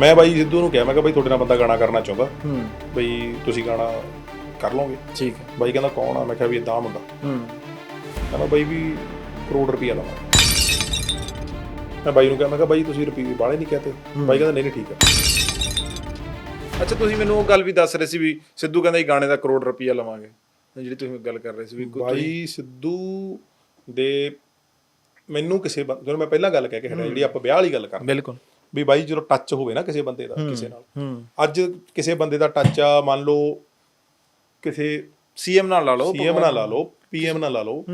ਮੈਂ ਬਾਈ ਸਿੱਧੂ ਨੂੰ ਕਿਹਾ ਮੈਂ ਕਿਹਾ ਬਾਈ ਤੁਹਾਡੇ ਨਾਲ ਬੰਦਾ ਗਾਣਾ ਕਰਨਾ ਚਾਹੁੰਦਾ। ਹੂੰ। ਬਈ ਤੁਸੀਂ ਗਾਣਾ ਕਰ ਲਓਗੇ। ਠੀਕ ਹੈ। ਬਾਈ ਕਹਿੰਦਾ ਕੌਣ ਆ? ਮੈਂ ਕਿਹਾ ਵੀ ਇਦਾਂ ਮੁੰਡਾ। ਹੂੰ। ਕਹਿੰਦਾ ਬਾਈ ਵੀ ਕਰੋੜ ਰੁਪਈਆ ਲਵਾਂ ਮੈਂ ਬਾਈ ਨੂੰ ਕਿਹਾ ਮੈਂ ਕਿਹਾ ਬਾਈ ਤੁਸੀਂ ਰੁਪਈਏ ਬਾਹਲੇ ਨਹੀਂ ਕਹਤੇ। ਬਾਈ ਕਹਿੰਦਾ ਨਹੀਂ ਨਹੀਂ ਠੀਕ ਆ ਅੱਛਾ ਤੁਸੀਂ ਮੈਨੂੰ ਉਹ ਗੱਲ ਵੀ ਦੱਸ ਰਹੇ ਸੀ ਵੀ ਸਿੱਧੂ ਕਹਿੰਦਾ ਇਹ ਗਾਣੇ ਦਾ ਕਰੋੜ ਰੁਪਈਆ ਲਵਾਂਗੇ। ਜਿਹੜੀ ਤੁਸੀਂ ਗੱਲ ਕਰ ਰਹੇ ਸੀ ਵੀ ਕੋਈ- ਬਾਈ ਸਿੱਧੂ ਦੇ ਮੈਨੂੰ ਕਿਸੇ ਬੰ- ਜਦੋਂ ਮੈਂ ਪਹਿਲਾਂ ਗੱਲ ਕਹਿ ਕੇ ਹਟਿਆ ਜਿਹੜੀ ਆਪਾਂ ਵਿਆਹ ਵਾਲੀ ਗੱਲ ਕਰਦੇ ਬਿਲਕੁਲ। ਵੀ ਬਾਈ ਜਦੋਂ ਟੱਚ ਹੋਵੇ ਨਾ ਕਿਸੇ ਬੰਦੇ ਦਾ ਕਿਸੇ ਨਾਲ। ਅੱਜ ਕਿਸੇ ਬੰਦੇ ਦਾ ਟੱਚ ਆ ਮੰਨ ਲਓ ਕਿਸੇ ਸੀਐਮ ਨਾਲ ਲਾ ਲਓ ਸੀਐਮ ਨਾਲ। ਲਾ ਲਓ ਪੀਐਮ ਨਾਲ ਲਾ ਲਓ।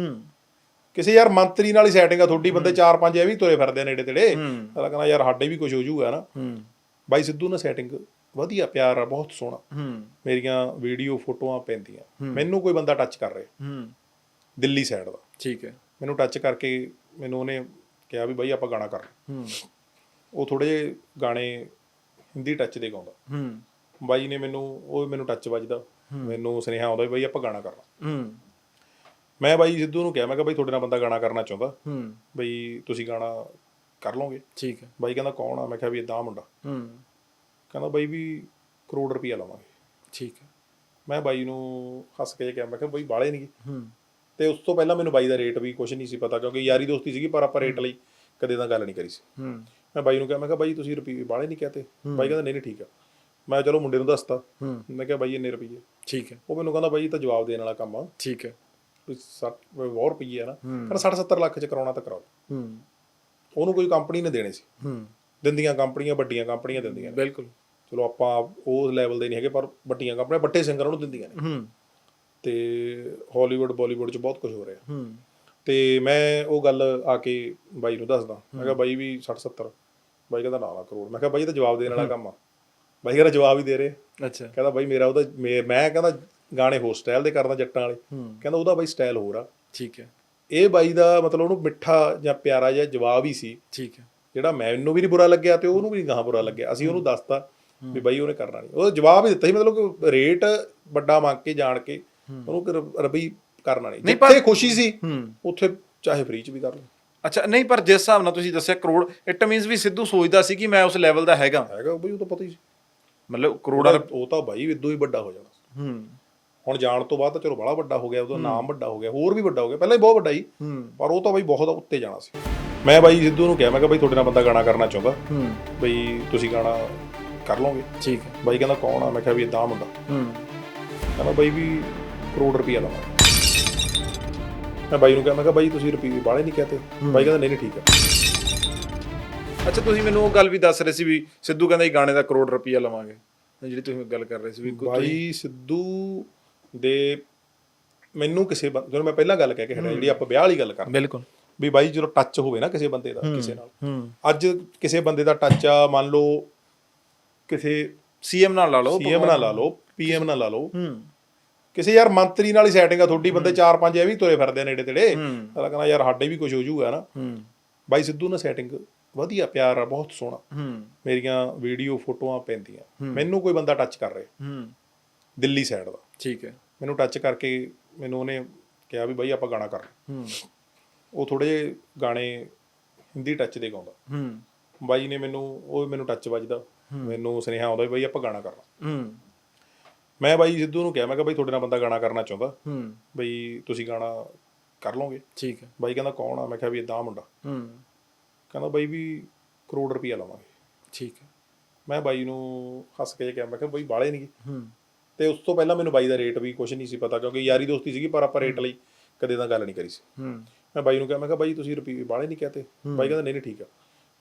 ਕਿਸੇ ਯਾਰ ਮੰਤਰੀ ਨਾਲ ਹੀ ਸੈਟਿੰਗ ਆ ਤੁਹਾਡੀ ਬੰਦੇ ਚਾਰ ਪੰਜ ਇਹ ਵੀ ਤੁਰੇ ਫਿਰਦੇ ਆ ਨੇੜੇ ਤੇੜੇ। ਹੂੰ। ਅਗਲਾ ਕਹਿੰਦਾ ਯਾਰ ਸਾਡੇ ਵੀ ਕੁਝ ਹੋ ਜਾਊਗਾ ਨਾ। ਬਾਈ ਸਿੱਧੂ ਨਾਲ ਸੈਟਿੰਗ ਵਧੀਆ ਪਿਆਰ ਆ ਬਹੁਤ ਸੋਹਣਾ। ਮੇਰੀਆਂ ਵੀਡੀਓ ਫੋਟੋਆਂ ਪੈਂਦੀਆਂ। ਮੈਨੂੰ ਕੋਈ ਬੰਦਾ ਟੱਚ ਕਰ ਰਿਹਾ। ਦਿੱਲੀ ਸਾਈਡ ਦਾ। ਠੀਕ ਹੈ। ਮੈਨੂੰ ਟੱਚ ਕਰਕੇ ਮੈਨੂੰ ਉਹਨੇ ਕਿਹਾ ਵੀ ਬਾਈ ਆਪਾਂ ਗਾਣਾ ਕਰ। ਹੂੰ। ਉਹ ਥੋੜੇ ਜਿਹੇ ਗਾਣੇ ਹਿੰਦੀ ਟੱਚ ਦੇ ਗਾਉਂਦਾ। ਹੂੰ। ਬਾਈ ਨੇ ਮੈਨੂੰ ਉਹ ਮੈਨੂੰ ਟੱਚ ਵੱਜਦਾ। ਮੈਨੂੰ ਸੁਨੇਹਾ ਆਉਂਦਾ ਵੀ ਬਾਈ ਆਪਾਂ ਗਾਣਾ ਕਰਨਾ। ਹੂੰ। ਮੈਂ ਬਾਈ ਸਿੱਧੂ ਨੂੰ ਕਿਹਾ ਮੈਂ ਕਿਹਾ ਬਾਈ ਤੁਹਾਡੇ ਨਾਲ ਬੰਦਾ ਗਾਣਾ ਕਰਨਾ ਚਾਹੁੰਦਾ। ਹੂੰ। ਬਈ ਤੁਸੀਂ ਗਾਣਾ ਕਰ ਲਓਗੇ। ਠੀਕ ਹੈ। ਬਾਈ ਕਹਿੰਦਾ ਕੌਣ ਆ? ਮੈਂ ਕਿਹਾ ਵੀ ਇਦਾਂ ਮੁੰਡਾ। ਹੂੰ। ਕਹਿੰਦਾ ਬਾਈ ਵੀ ਕਰੋੜ ਰੁਪਈਆ ਲਵਾਂਗੇ। ਠੀਕ ਹੈ। ਮੈਂ ਬਾਈ ਨੂੰ ਹੱਸ ਕੇ ਕਿਹਾ ਮੈਂ ਕਿਹਾ ਬਾਈ ਬਾਲੇ ਨਹੀਂ ਹੂੰ। ਤੇ ਉਸ ਤੋਂ ਪਹਿਲਾਂ ਮੈਨੂੰ ਬਾਈ ਦਾ ਰੇਟ ਵੀ ਕੁਝ ਨਹੀਂ ਸੀ ਪਤਾ ਕਿਉਂਕਿ ਯਾਰੀ ਦੋਸਤੀ ਸੀਗੀ ਪਰ ਆਪਾਂ ਰੇਟ ਲਈ ਕਦੇ ਤਾਂ ਗੱਲ ਨਹੀਂ ਕਰੀ ਸੀ। ਹੂੰ। ਮੈਂ ਬਾਈ ਨੂੰ ਕਿਹਾ ਮੈਂ ਕਿਹਾ ਬਾਈ ਤੁਸੀਂ ਰੁਪਈਏ ਬਾਲੇ ਨਹੀਂ ਕਹਤੇ। ਬਾਈ ਕਹਿੰਦਾ ਨਹੀਂ ਨਹੀਂ ਠੀਕ ਆ। ਮੈਂ ਚਲੋ ਮੁੰਡੇ ਨੂੰ ਦੱਸਤਾ। ਮੈਂ ਕਿਹਾ ਬਾਈ ਇੰਨੇ ਰੁਪਈਏ। ਠੀਕ ਹੈ। ਉਹ ਮੈਨੂੰ ਕਹਿੰਦਾ ਬਾਈ ਇਹ ਤਾਂ ਜਵਾਬ ਦੇਣ ਵਾਲਾ ਕੰਮ ਆ। ਠੀਕ ਹੈ। ਵੀ 60 ਬਹੁਤ ਰੁਪਈਏ ਆ ਨਾ। ਕਹਿੰਦਾ 60 70 ਲੱਖ ਚ ਕਰਾਉਣਾ ਤਾਂ ਕਰਾਓ। ਹੂੰ। ਉਹਨੂੰ ਕੋਈ ਕੰਪਨੀ ਨੇ ਦੇਣੇ ਸੀ। ਹੂੰ। ਦਿੰਦੀਆਂ ਕੰਪਨੀਆਂ ਵੱਡੀਆਂ ਕੰਪਨੀਆਂ ਦਿੰਦੀਆਂ ਨੇ। ਬਿਲਕੁਲ। ਚਲੋ ਆਪਾਂ ਉਸ ਲੈਵਲ ਦੇ ਨਹੀਂ ਹੈਗੇ ਪਰ ਵੱਡੀਆਂ ਕੰਪਨੀਆਂ ਵੱਡੇ ਸਿੰਗਰਾਂ ਨੂੰ ਦਿੰਦੀਆਂ ਨੇ। ਹੂੰ। ਤੇ ਹਾਲੀਵੁੱਡ ਬਾਲੀਵੁੱਡ 'ਚ ਬਹੁਤ ਕੁਝ ਹੋ ਰਿਹਾ। ਹੂੰ। ਤੇ ਮੈਂ ਉਹ ਗੱਲ ਆ ਕੇ ਬਾਈ ਨੂੰ ਦੱਸਦਾ। ਮੈਂ ਕਿਹਾ ਬਾਈ ਵੀ 60 70 ਬਾਈ ਕਹਿੰਦਾ ਨਾ ਨਾ ਕਰੋੜ ਮੈਂ ਕਿਹਾ ਬਾਈ ਇਹ ਤਾਂ ਜਵਾਬ ਦੇਣ ਵਾਲਾ ਕੰਮ ਆ। ਬਾਈ ਕਹਿੰਦਾ ਜਵਾਬ ਹੀ ਦੇ ਰਹੇ। ਅੱਛਾ। ਕਹਿੰਦਾ ਬਾਈ ਮੇਰਾ ਉਹਦਾ ਮੇ- ਕਹਿੰਦਾ ਗਾਣੇ ਹੋ ਸਟਾਈਲ ਦੇ ਕਰਦਾ ਜੱਟਾਂ ਵਾਲੇ। ਕਹਿੰਦਾ ਉਹਦਾ ਬਾਈ ਸਟਾਈਲ ਹੋਰ ਆ। ਠੀਕ ਹੈ। ਇਹ ਬਾਈ ਦਾ ਮਤਲਬ ਉਹਨੂੰ ਮਿੱਠਾ ਜਾਂ ਪਿਆਰਾ ਜਿਹਾ ਜਵਾਬ ਹੀ ਸੀ। ਠੀਕ ਹੈ। ਜਿਹੜਾ ਮੈਨੂੰ ਵੀ ਨਹੀਂ ਬੁਰਾ ਲੱਗਿਆ ਤੇ ਉਹਨੂੰ ਵੀ ਗਾਹਾਂ ਬੁਰਾ ਲੱਗਿਆ। ਅਸੀਂ ਉਹਨੂੰ ਦੱਸਤਾ ਵੀ ਬਾਈ ਉਹਨੇ ਕਰਨਾ ਨਹੀਂ ਉਹ ਜਵਾਬ ਹੀ ਦਿੱਤਾ ਸੀ ਮਤਲਬ ਕਿ ਰੇਟ ਵੱਡਾ ਮੰਗ ਕੇ ਜਾਣ ਕੇ ਉਹਨੂੰ ਕਿ ਰਬੀ ਕਰਨਾ ਨਹੀਂ ਜਿੱਥੇ ਖੁਸ਼ੀ ਸੀ ਉੱਥੇ ਚਾਹੇ ਫ੍ਰੀ ਚ ਵੀ ਕਰ ਲਓ। ਅੱਛਾ ਨਹੀਂ ਪਰ ਜਿਸ ਹਿਸਾਬ ਨਾਲ ਤੁਸੀਂ ਦੱਸਿਆ ਕਰੋੜ ਇਟ ਮੀਨਸ ਵੀ ਸਿੱਧੂ ਸੋਚਦਾ ਸੀ ਕਿ ਮੈਂ ਉਸ ਲੈਵਲ ਦਾ ਹੈਗਾ। ਹੈਗਾ ਬਈ ਉਹ ਤਾਂ ਪਤਾ ਹੀ ਸੀ। ਮਤਲਬ ਕਰੋੜਾਂ ਉਹਦਾ- ਉਹ ਤਾਂ ਬਾਈ ਇਦੋਂ ਹੀ ਵੱਡਾ ਹੋ ਜਾਣਾ ਹੂੰ। ਹੁਣ ਜਾਣ ਤੋਂ ਬਾਅਦ ਤਾਂ ਚਲੋ ਬੜਾ ਵੱਡਾ ਹੋ ਗਿਆ ਉਹਦਾ ਨਾਮ ਵੱਡਾ ਹੋ ਗਿਆ ਹੋਰ ਵੀ ਵੱਡਾ ਹੋ ਗਿਆ। ਪਹਿਲਾਂ ਹੀ ਬਹੁਤ ਵੱਡਾ ਹੀ ਹੂੰ। ਪਰ ਉਹ ਤਾਂ ਬਾਈ ਬਹੁਤ ਉੱਤੇ ਜਾਣਾ ਸੀ। ਮੈਂ ਬਾਈ ਸਿੱਧੂ ਨੂੰ ਕਿਹਾ ਮੈਂ ਕਿਹਾ ਬਾਈ ਤੁਹਾਡੇ ਨਾਲ ਬੰਦਾ ਗਾਣਾ ਕਰਨਾ ਚਾਹੁੰਦਾ। ਹੂੰ। ਬਈ ਤੁਸੀਂ ਗਾਣਾ ਕਰ ਲਓਗੇ। ਠੀਕ ਹੈ। ਬਾਈ ਕਹਿੰਦਾ ਕੌਣ ਆ? ਮੈਂ ਕਿਹਾ ਵੀ ਇਦਾਂ ਮੁੰਡਾ। ਹੂੰ। ਕਹਿੰਦਾ ਬਾਈ ਵੀ ਕਰੋੜ ਰੁਪਈਆ ਲਵਾਂ ਮੈਂ ਬਾਈ ਨੂੰ ਕਿਹਾ ਮੈਂ ਕਿਹਾ ਬਾਈ ਤੁਸੀਂ ਰੁਪਈਏ ਬਾਹਲੇ ਨਹੀਂ ਕਹਤੇ। ਬਾਈ ਕਹਿੰਦਾ ਨਹੀਂ ਨਹੀਂ ਠੀਕ ਆ ਅੱਛਾ ਤੁਸੀਂ ਮੈਨੂੰ ਉਹ ਗੱਲ ਵੀ ਦੱਸ ਰਹੇ ਸੀ ਵੀ ਸਿੱਧੂ ਕਹਿੰਦਾ ਇਹ ਗਾਣੇ ਦਾ ਕਰੋੜ ਰੁਪਈਆ ਲਵਾਂਗੇ। ਜਿਹੜੀ ਤੁਸੀਂ ਗੱਲ ਕਰ ਰਹੇ ਸੀ ਵੀ ਬਾਈ ਸਿੱਧੂ ਦੇ ਮੈਨੂੰ ਕਿਸੇ ਜਦੋਂ ਮੈਂ ਪਹਿਲਾਂ ਗੱਲ ਕਹਿ ਕੇ ਹਟਿਆ ਜਿਹੜੀ ਆਪਾਂ ਵਿਆਹ ਵਾਲੀ ਗੱਲ ਕਰਦੇ ਬਿਲਕੁਲ। ਵੀ ਬਾਈ ਜਦੋਂ ਟੱਚ ਹੋਵੇ ਨਾ ਕਿਸੇ ਬੰਦੇ ਦਾ ਕਿਸੇ ਨਾਲ। ਹੂੰ। ਅੱਜ ਕਿਸੇ ਬੰਦੇ ਦਾ ਟੱਚ ਆ ਮੰਨ ਲਓ ਕਿਸੇ ਸੀਐਮ ਨਾਲ ਲਾ ਲਓ ਸੀਐਮ ਨਾਲ। ਲਾ ਲਓ ਪੀਐਮ ਨਾਲ ਲਾ ਲਓ। ਹੂੰ। ਕਿਸੇ ਯਾਰ ਮੰਤਰੀ ਨਾਲ ਹੀ ਸੈਟਿੰਗ ਆ ਤੁਹਾਡੀ ਬੰਦੇ ਚਾਰ ਪੰਜ ਇਹ ਵੀ ਤੁਰੇ ਫਿਰਦੇ ਆ ਨੇੜੇ ਤੇੜੇ। ਅਗਲਾ ਕਹਿੰਦਾ ਯਾਰ ਸਾਡੇ ਵੀ ਕੁਝ ਹੋ ਜਾਊਗਾ ਨਾ। ਬਾਈ ਸਿੱਧੂ ਨਾਲ ਸੈਟਿੰਗ ਵਧੀਆ ਪਿਆਰ ਆ ਬਹੁਤ ਸੋਹਣਾ। ਮੇਰੀਆਂ ਵੀਡੀਓ ਫੋਟੋਆਂ ਪੈਂਦੀਆਂ। ਮੈਨੂੰ ਕੋਈ ਬੰਦਾ ਟੱਚ ਕਰ ਰਿਹਾ। ਦਿੱਲੀ ਸਾਈਡ ਦਾ। ਠੀਕ ਹੈ। ਮੈਨੂੰ ਟੱਚ ਕਰਕੇ ਮੈਨੂੰ ਉਹਨੇ ਕਿਹਾ ਵੀ ਬਾਈ ਆਪਾਂ ਗਾਣਾ ਕਰ ਹੂੰ। ਉਹ ਥੋੜੇ ਜਿਹੇ ਗਾਣੇ ਹਿੰਦੀ ਟੱਚ ਦੇ ਗਾਉਂਦਾ। ਬਾਈ ਨੇ ਮੈਨੂੰ ਉਹ ਮੈਨੂੰ ਟੱਚ ਵੱਜਦਾ। ਮੈਨੂੰ ਸੁਨੇਹਾ ਆਉਂਦਾ ਵੀ ਬਾਈ ਆਪਾਂ ਗਾਣਾ ਕਰਨਾ ਮੈਂ ਬਾਈ ਸਿੱਧੂ ਨੂੰ ਕਿਹਾ ਮੈਂ ਕਿਹਾ ਬਾਈ ਤੁਹਾਡੇ ਨਾਲ ਬੰਦਾ ਗਾਣਾ ਕਰਨਾ ਚਾਹੁੰਦਾ। ਹੂੰ। ਬਈ ਤੁਸੀਂ ਗਾਣਾ ਕਰ ਲਓਗੇ। ਠੀਕ ਹੈ। ਬਾਈ ਕਹਿੰਦਾ ਕੌਣ ਆ? ਮੈਂ ਕਿਹਾ ਵੀ ਇਦਾਂ ਮੁੰਡਾ। ਹੂੰ। ਕਹਿੰਦਾ ਬਾਈ ਵੀ ਕਰੋੜ ਰੁਪਈਆ ਲਵਾਂਗੇ। ਠੀਕ ਹੈ। ਮੈਂ ਬਾਈ ਨੂੰ ਹੱਸ ਕੇ ਕਿਹਾ ਮੈਂ ਕਿਹਾ ਬਾਈ ਬਾਲੇ ਨਹੀਂ ਹੂੰ। ਤੇ ਉਸ ਤੋਂ ਪਹਿਲਾਂ ਮੈਨੂੰ ਬਾਈ ਦਾ ਰੇਟ ਵੀ ਕੁਝ ਨਹੀਂ ਸੀ ਪਤਾ ਕਿਉਂਕਿ ਯਾਰੀ ਦੋਸਤੀ ਸੀਗੀ ਪਰ ਆਪਾਂ ਰੇਟ ਲਈ ਕਦੇ ਤਾਂ ਗੱਲ ਨਹੀਂ ਕਰੀ ਸੀ। ਹੂੰ। ਮੈਂ ਬਾਈ ਨੂੰ ਕਿਹਾ ਮੈਂ ਕਿਹਾ ਬਾਈ ਤੁਸੀਂ ਰੁਪਈਏ ਬਾਲੇ ਨਹੀਂ ਕਹਤੇ। ਬਾਈ ਕਹਿੰਦਾ ਨਹੀਂ ਨਹੀਂ ਠੀਕ ਆ।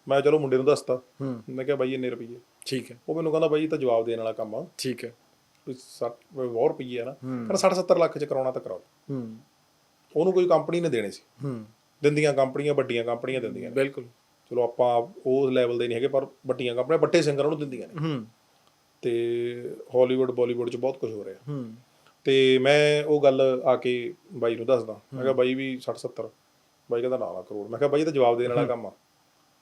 ਮੈਂ ਚਲੋ ਮੁੰਡੇ ਨੂੰ ਦੱਸਤਾ। ਹੂੰ। ਮੈਂ ਕਿਹਾ ਬਾਈ ਇੰਨੇ ਰੁਪਈਏ। ਠੀਕ ਹੈ। ਉਹ ਮੈਨੂੰ ਕਹਿੰਦਾ ਬਾਈ ਇਹ ਤਾਂ ਜਵਾਬ ਦੇਣ ਵਾਲਾ ਕੰਮ ਆ। ਠੀਕ ਹੈ। 60 ਬਹੁਤ ਰੁਪਈਏ ਆ ਨਾ ਕਹਿੰਦਾ 60 70 ਲੱਖ ਚ ਕਰਾਉਣਾ ਤਾਂ ਕਰਾਓ। ਹੂੰ। ਉਹਨੂੰ ਕੋਈ ਕੰਪਨੀ ਨੇ ਦੇਣੇ ਸੀ। ਹੂੰ। ਦਿੰਦੀਆਂ ਕੰਪਨੀਆਂ ਵੱਡੀਆਂ ਕੰਪਨੀਆਂ ਦਿੰਦੀਆਂ ਨੇ। ਬਿਲਕੁਲ। ਚਲੋ ਆਪਾਂ ਉਸ ਲੈਵਲ ਦੇ ਨਹੀਂ ਹੈਗੇ ਪਰ ਵੱਡੀਆਂ ਕੰਪਨੀਆਂ ਵੱਡੇ ਸਿੰਗਰਾਂ ਨੂੰ ਦਿੰਦੀਆਂ ਨੇ। ਹੂੰ। ਤੇ ਹਾਲੀਵੁੱਡ ਬਾਲੀਵੁੱਡ 'ਚ ਬਹੁਤ ਕੁਝ ਹੋ ਰਿਹਾ। ਹੂੰ। ਤੇ ਮੈਂ ਉਹ ਗੱਲ ਆ ਕੇ ਬਾਈ ਨੂੰ ਦੱਸਦਾ। ਮੈਂ ਕਿਹਾ ਬਾਈ ਵੀ 60 70 ਬਾਈ ਕਹਿੰਦਾ ਨਾ ਨਾ ਕਰੋੜ। ਮੈਂ ਕਿਹਾ ਬਾਈ ਇਹ ਤਾਂ ਜਵਾਬ ਦੇਣ ਵਾਲਾ ਕੰਮ ਆ।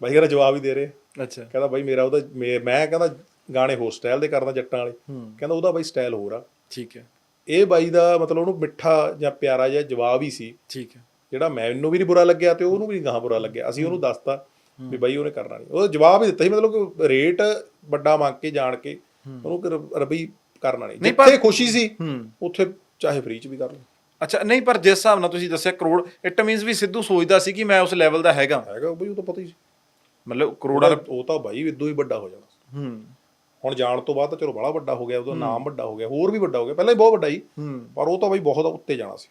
ਬਾਈ ਕਹਿੰਦਾ ਜਵਾਬ ਹੀ ਦੇ ਰਹੇ। ਅੱਛਾ। ਕਹਿੰਦਾ ਬਾਈ ਮੇਰਾ ਉਹਦਾ ਮੈਂ ਕਹਿੰਦਾ ਗਾਣੇ ਹੋ ਸਟਾਈਲ ਦੇ ਕਰਦਾ ਜੱਟਾਂ ਵਾਲੇ। ਕਹਿੰਦਾ ਉਹਦਾ ਬਾਈ ਸਟਾਈਲ ਹੋਰ ਆ। ਠੀਕ ਹੈ। ਇਹ ਬਾਈ ਦਾ ਮਤਲਬ ਉਹਨੂੰ ਮਿੱਠਾ ਜਾਂ ਪਿਆਰਾ ਜਿਹਾ ਜਵਾਬ ਹੀ ਸੀ। ਠੀਕ ਹੈ। ਜਿਹੜਾ ਮੈਨੂੰ ਵੀ ਨਹੀਂ ਬੁਰਾ ਲੱਗਿਆ ਤੇ ਉਹਨੂੰ ਵੀ ਨਹੀਂ ਗਾਹਾਂ ਬੁਰਾ ਲੱਗਿਆ। ਅਸੀਂ ਉਹਨੂੰ ਦੱਸਤਾ ਵੀ ਬਾਈ ਉਹਨੇ ਕਰਨਾ ਨਹੀਂ ਉਹ ਜਵਾਬ ਹੀ ਦਿੱਤਾ ਸੀ ਮਤਲਬ ਕਿ ਰੇਟ ਵੱਡਾ ਮੰਗ ਕੇ ਜਾਣ ਕੇ ਉਹਨੂੰ ਕਿ ਰਬੀ ਕਰਨਾ ਨਹੀਂ ਜਿੱਥੇ ਖੁਸ਼ੀ ਸੀ ਉੱਥੇ ਚਾਹੇ ਫ੍ਰੀ ਚ ਵੀ ਕਰ ਲਓ ਅੱਛਾ ਨਹੀਂ ਪਰ ਜਿਸ ਹਿਸਾਬ ਨਾਲ ਤੁਸੀਂ ਦੱਸਿਆ ਕਰੋੜ ਇਟ ਮੀਨਸ ਵੀ ਸਿੱਧੂ ਸੋਚਦਾ ਸੀ ਕਿ ਮੈਂ ਉਸ ਲੈਵਲ ਦਾ ਹੈਗਾ। ਹੈਗਾ ਬਈ ਉਹ ਤਾਂ ਪਤਾ ਹੀ ਸੀ। ਮਤਲਬ ਕਰੋੜਾਂ ਉਹ ਤਾਂ ਬਾਈ ਇਦੋਂ ਹੀ ਵੱਡਾ ਹੋ ਜਾਣਾ। ਹੂੰ। ਹੁਣ ਜਾਣ ਤੋਂ ਬਾਅਦ ਤਾਂ ਚਲੋ ਬੜਾ ਵੱਡਾ ਹੋ ਗਿਆ ਉਹਦਾ ਨਾਮ ਵੱਡਾ ਹੋ ਗਿਆ ਹੋਰ ਵੀ ਵੱਡਾ ਹੋ ਗਿਆ ਪਹਿਲਾਂ ਹੀ ਬਹੁਤ ਵੱਡਾ ਹੀ ਹੂੰ। ਪਰ ਉਹ ਤਾਂ ਬਾਈ ਬਹੁਤ ਉੱਤੇ ਜਾਣਾ ਸੀ।